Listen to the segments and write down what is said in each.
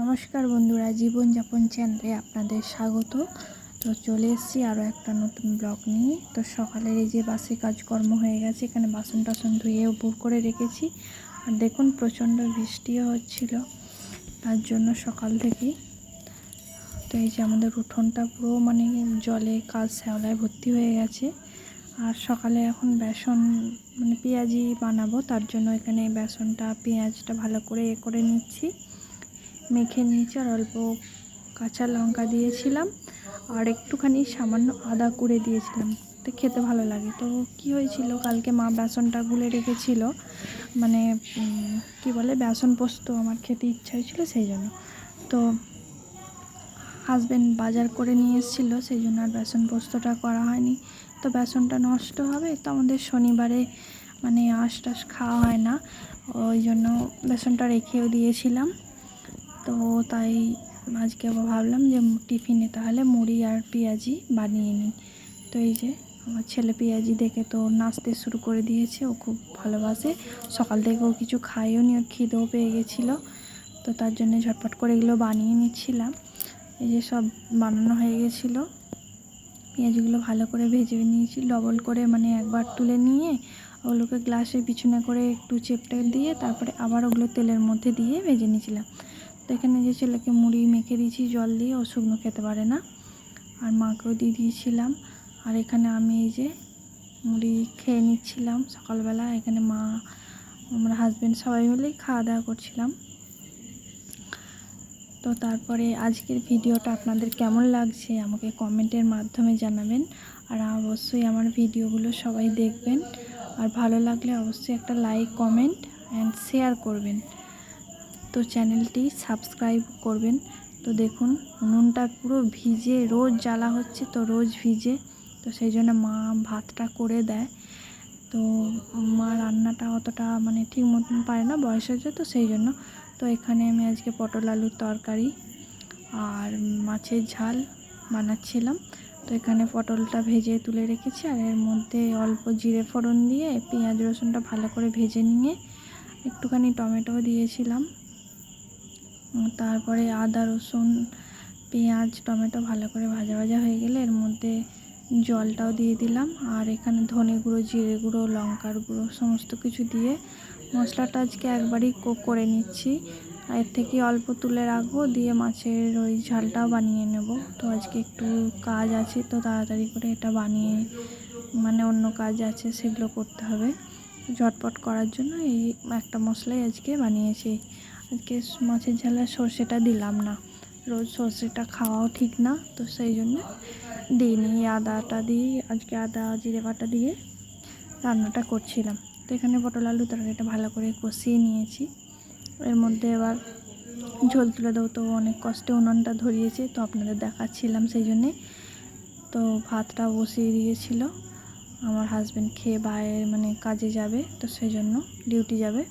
নমস্কার বন্ধুরা, জীবনযাপন চ্যানেলে আপনাদের স্বাগত। তো চলে এসেছি আরও একটা নতুন ব্লগ নিয়ে। তো সকালের এই যে বাসে কাজকর্ম হয়ে গেছে, এখানে বাসন টাসন ধুয়ে উপর করে রেখেছি। আর দেখুন প্রচণ্ড বৃষ্টিও হচ্ছিল, তার জন্য সকাল থেকেই। তো এই যে আমাদের উঠোনটা পুরো মানে জলে কাজ শ্যাওলায় ভর্তি হয়ে গেছে। আর সকালে এখন বেসন মানে পেঁয়াজি বানাবো, তার জন্য এখানে বেসনটা, পেঁয়াজটা ভালো করে এ করে নিচ্ছি। মেখে নিয়েছি আর অল্প কাঁচা লঙ্কা দিয়েছিলাম আর একটুখানি সামান্য আদা কুড়ে দিয়েছিলাম। তো খেতে ভালো লাগে। তো কি হয়েছিল, কালকে মা বেসনটা গুলে রেখেছিল মানে কি বলে, বেসন পোস্ত আমার খেতে ইচ্ছা হয়েছিল সেই জন্য। তো হাজব্যান্ড বাজার করে নিয়ে এসেছিল, সেই জন্য আর বেসন পোস্তটা করা হয়নি। তো বেসনটা নষ্ট হবে, তো আমাদের শনিবারে মানে আঁশ টাশ খাওয়া হয় না। ওই জন্য বেসনটা রেখেও দিয়েছিলাম। তো তাই আজকে ভাবলাম যে টিফিনে তাহলে মুড়ি আর পেঁয়াজি বানিয়ে নিই। তো এই যে আমার ছেলে পেঁয়াজি দেখে তো নাচতে শুরু করে দিয়েছে, ও খুব ভালোবাসে। সকাল থেকে ও কিছু খাইও নি, ওর খিদেও পেয়ে গেছিল। তো তার জন্য ঝটপট করে এগুলো বানিয়ে নিচ্ছিলাম। এই যে সব বানানো হয়ে গেছিল। পেঁয়াজগুলো ভালো করে ভেজে নিয়েছি ডবল করে মানে একবার তুলে নিয়ে ওগুলোকে গ্লাসের পিছনে করে একটু চেপটে দিয়ে তারপরে আবার ওগুলো তেলের মধ্যে দিয়ে ভেজে নিয়েছিলাম। তো এখানে যে ছেলেকে মুড়ি মেখে দিয়েছি, জল দিয়ে, ও শুকনো খেতে পারে না। আর মাকেও দিয়ে দিয়েছিলাম। আর এখানে আমি এই যে মুড়ি খেয়ে নিচ্ছিলাম সকালবেলা। এখানে মা, আমার হাজব্যান্ড সবাই মিলেই খাওয়া দাওয়া করছিলাম। তো তারপরে আজকের ভিডিওটা আপনাদের কেমন লাগছে আমাকে কমেন্টের মাধ্যমে জানাবেন। আর অবশ্যই আমার ভিডিওগুলো সবাই দেখবেন। আর ভালো লাগলে অবশ্যই একটা লাইক কমেন্ট অ্যান্ড শেয়ার করবেন। তো চ্যানেলটি সাবস্ক্রাইব করবেন। তো দেখুন, উনুনটা পুরো ভিজে, রোজ জ্বালা হচ্ছে তো রোজ ভিজে। তো সেই জন্য মা ভাতটা করে দেয়। তো মা রান্নাটা অতটা মানে ঠিক মতন পারে না, বয়স হয়েছে তো সেই জন্য। তো এখানে আমি আজকে পটল আলুর তরকারি আর মাছের ঝাল বানাচ্ছিলাম। তো এখানে পটলটা ভেজে তুলে রেখেছি আর এর মধ্যে অল্প জিরে ফোড়ন দিয়ে পেঁয়াজ রসুনটা ভালো করে ভেজে নিয়ে একটুখানি টমেটো দিয়েছিলাম। তারপরে আদা, রসুন, পেঁয়াজ, টমেটো ভালো করে ভাজা ভাজা হয়ে গেলে এর মধ্যে জলটাও দিয়ে দিলাম। আর এখানে ধনে গুঁড়ো, জিরে গুঁড়ো, লঙ্কার গুঁড়ো সমস্ত কিছু দিয়ে মশলাটা আজকে একবারই করে নিচ্ছি। এর থেকে অল্প তুলে রাখব, দিয়ে মাছের ওই ঝালটাও বানিয়ে নেব। তো আজকে একটু কাজ আছে, তো তাড়াতাড়ি করে এটা বানিয়ে মানে অন্য কাজ আছে, সেগুলো করতে হবে। ঝটপট করার জন্য এই একটা মশলাই আজকে বানিয়েছি। আজকে মাছের ঝালে সর্ষেটা দিলাম না। রোজ সর্ষেটা খাওয়াও ঠিক না, তো সেই জন্য দিইনি। আদাটা দিয়ে আজকে আদা, জিরে বাটা দিয়ে রান্নাটা করছিলাম। তো এখানে পটল আলু তরকারিটা ভালো করে কষিয়ে নিয়েছি। এর মধ্যে এবার ঝোল তুলে দেবো। তো অনেক কষ্টে উনুনটা ধরিয়েছে, তো আপনাদের দেখাচ্ছিলাম সেই জন্যে। তো ভাতটা বসিয়ে দিয়েছিল। আমার হাজব্যান্ড খেয়ে বাইরে মানে কাজে যাবে, তো সেই জন্য ডিউটি যাবে।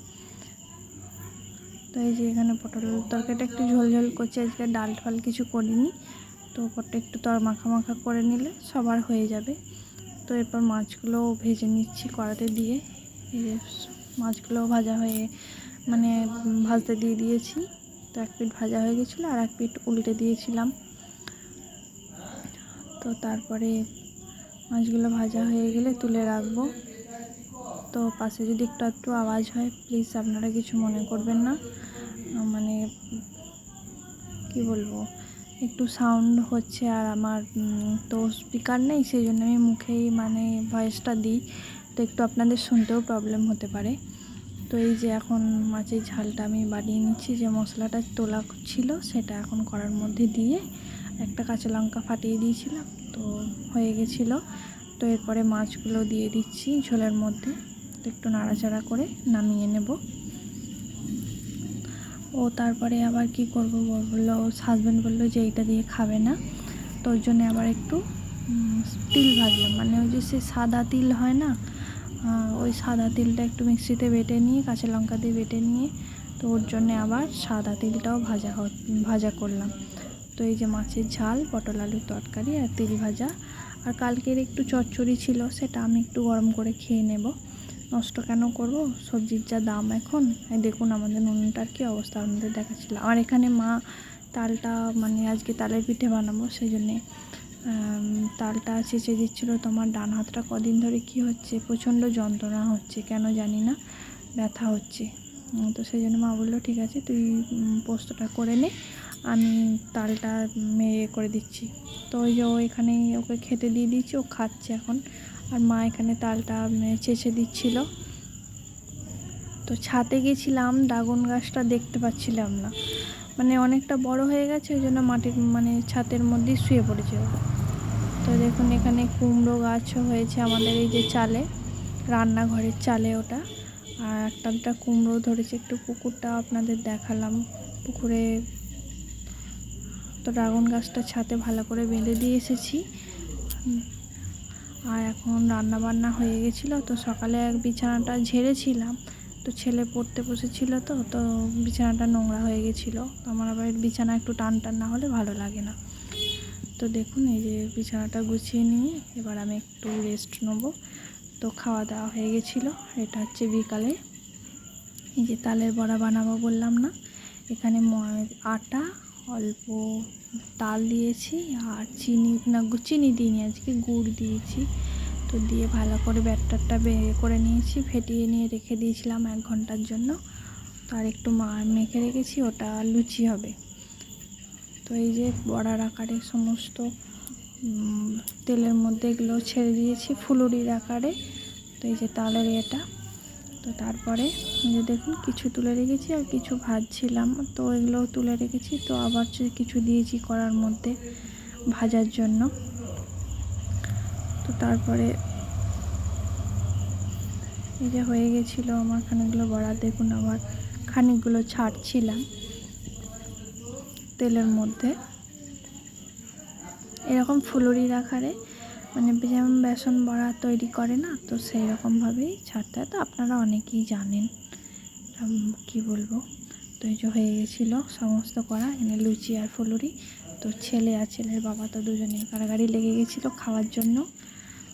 তো এই যে এখানে পটল তরকারিটা একটু ঝোল ঝোল করছে, আজকে ডাল ফাল কিছু করিনি। তো ওপরটা একটু তর মাখা মাখা করে নিলে সবার হয়ে যাবে। তো এরপর মাছগুলো ভেজে নিচ্ছি কড়াতে দিয়ে। এই যে মাছগুলো ভাজা হয়ে মানে ভাজতে দিয়ে দিয়েছি। তো এক পিঠ ভাজা হয়ে গেছিল আর এক পিঠ উল্টে দিয়েছিলাম। তো তারপরে মাছগুলো ভাজা হয়ে গেলে তুলে রাখব। তো পাশে যদি একটু একটু আওয়াজ হয় প্লিজ আপনারা কিছু মনে করবেন না। মানে কি বলব, একটু সাউন্ড হচ্ছে আর আমার তো স্পিকার নেই, সেই জন্য আমি মুখেই মানে ভয়েসটা দিই। তো একটু আপনাদের শুনতেও প্রবলেম হতে পারে। তো এই যে এখন মাছের ঝালটা আমি বানিয়ে নিচ্ছি, যে মশলাটা তোলা ছিল, সেটা এখন করার মধ্যে দিয়ে একটা কাঁচা লঙ্কা ফাটিয়ে দিয়েছিলাম, তো হয়ে গেছিল। তো এরপরে মাছগুলো দিয়ে দিচ্ছি ঝোলের মধ্যে। একটু নাড়াচাড়া করে নামিয়ে নেব। ও তারপরে আবার কি করব বলল হাজব্যান্ড বলল যে এইটা দিয়ে খাবে না। তো ওর জন্য আবার একটু তিল ভাজলাম। মানে ওই যে সে সাদা তিল হয় না ওই সাদা তিলটা একটু মিক্সিতে বেটে নিয়ে, কাঁচা লঙ্কা দিয়ে বেটে নিয়ে, তো ওর জন্যে আবার সাদা তিলটাও ভাজা ভাজা করলাম। তো এই যে মাছের ঝাল, পটল আলুর তরকারি আর তিল ভাজা। আর কালকের একটু চচ্চড়ি ছিল, সেটা আমি একটু গরম করে খেয়ে নেব। নষ্ট কেন করব? সবজির যা দাম এখন দেখুন আমাদের নুনটার কী অবস্থা আপনাদের দেখাচ্ছিল। আর এখানে মা তালটা মানে আজকে তালের পিঠে বানাবো, সেই জন্যে তালটা চেঁচে দিচ্ছিল। তোমার ডান হাতটা কদিন ধরে কি হচ্ছে? প্রচণ্ড যন্ত্রণা হচ্ছে, কেন জানি না, ব্যথা হচ্ছে। তো সেই জন্য মা বলল, ঠিক আছে, তুই পোস্তটা করে নে, আমি তালটা মেয়ে করে দিচ্ছি। তো ওই যে ও এখানে ওকে খেতে দিয়ে দিচ্ছি ও খাচ্ছে এখন। আর মা এখানে তালটা চেঁচে দিচ্ছিল। তো ছাতে গেছিলাম, ড্রাগন গাছটা দেখতে পাচ্ছিলাম না। মানে অনেকটা বড় হয়ে গেছে, ওই জন্য মাটির মানে ছাতের মধ্যে শুয়ে পড়েছিল। তো দেখুন, এখানে কুমড়ো গাছও হয়েছে আমাদের এই যে চালে, রান্নাঘরের চালে ওটা। আর একটা দুটা কুমড়ো ধরেছে, একটু পুকুরটা আপনাদের দেখালাম। পুকুরে তো ড্রাগন গাছটা ছাতে ভালো করে বেঁধে দিয়ে এসেছি। আর এখন রান্না বান্না হয়ে গেছিল, তো সকালে এক বিছানাটা ঝেড়েছিলাম। তো ছেলে পড়তে বসেছিল তো তো বিছানাটা নোংরা হয়ে গেছিল। তো আমার আবার বিছানা একটু টান টান না হলে ভালো লাগে না। তো দেখুন, এই যে বিছানাটা গুছিয়ে নিয়ে এবার আমি একটু রেস্ট নেব। তো খাওয়া দাওয়া হয়ে গেছিল, এটা হচ্ছে বিকালে। এই যে তালের বড়া বানাবো বললাম না, এখানে আটা, অল্প তাল দিয়েছি আর চিনি, না চিনি দিইনি, আজকে গুড় দিয়েছি। তো দিয়ে ভালো করে ব্যাটারটা বের করে নিয়েছি, ফেটিয়ে নিয়ে রেখে দিয়েছিলাম এক ঘণ্টার জন্য। তো আর একটু মা, মেখে রেখেছি, ওটা লুচি হবে। তো এই যে বড়ার আকারে সমস্ত তেলের মধ্যে এগুলো ছেড়ে দিয়েছি, ফুলুরির আকারে। তো এই যে তালের এটা। তো তারপরে যে দেখুন, কিছু তুলে রেখেছি আর কিছু ভাজছিলাম। তো এগুলো তুলে রেখেছি, তো আবার কিছু দিয়েছি করার মধ্যে ভাজার জন্য। তো তারপরে এই যে হয়ে গেছিল আমার খানিকগুলো বড়া, দেখুন আবার খানিকগুলো ছাড়ছিলাম তেলের মধ্যে। এরকম ফুলুরির আকারে মানে যেমন বেসন বড়া তৈরি করে না, তো সেই রকমভাবেই ছাড়তে হয়। তো আপনারা অনেকেই জানেন কি বলব? তো এই যে হয়ে গেছিল সমস্ত করা, এখানে লুচি আর ফুলুরি। তো ছেলে আর ছেলের বাবা তো দুজনেই কারাগারি লেগে গেছিল খাওয়ার জন্য।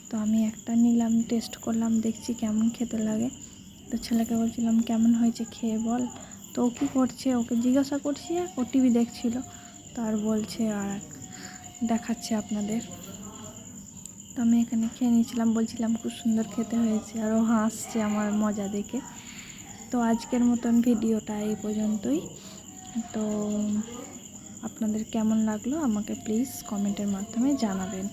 তো আমি একটা নিলাম, টেস্ট করলাম, দেখছি কেমন খেতে লাগে। তো ছেলেকে বলছিলাম, কেমন হয়েছে খেয়ে বল। তো ও কী করছে? ওকে জিজ্ঞাসা করছি আর ও টিভি দেখছিল। তার বলছে আর দেখাচ্ছে আপনাদের। তো আমি এখানে খেয়ে নিয়েছিলাম, বলছিলাম খুব সুন্দর খেতে হয়েছে আরও হাসছে আমার মজা দেখে। তো আজকের মতন ভিডিওটা এই পর্যন্তই। তো আপনাদের কেমন লাগল আমাকে প্লিজ কমেন্টের মাধ্যমে জানাবেন।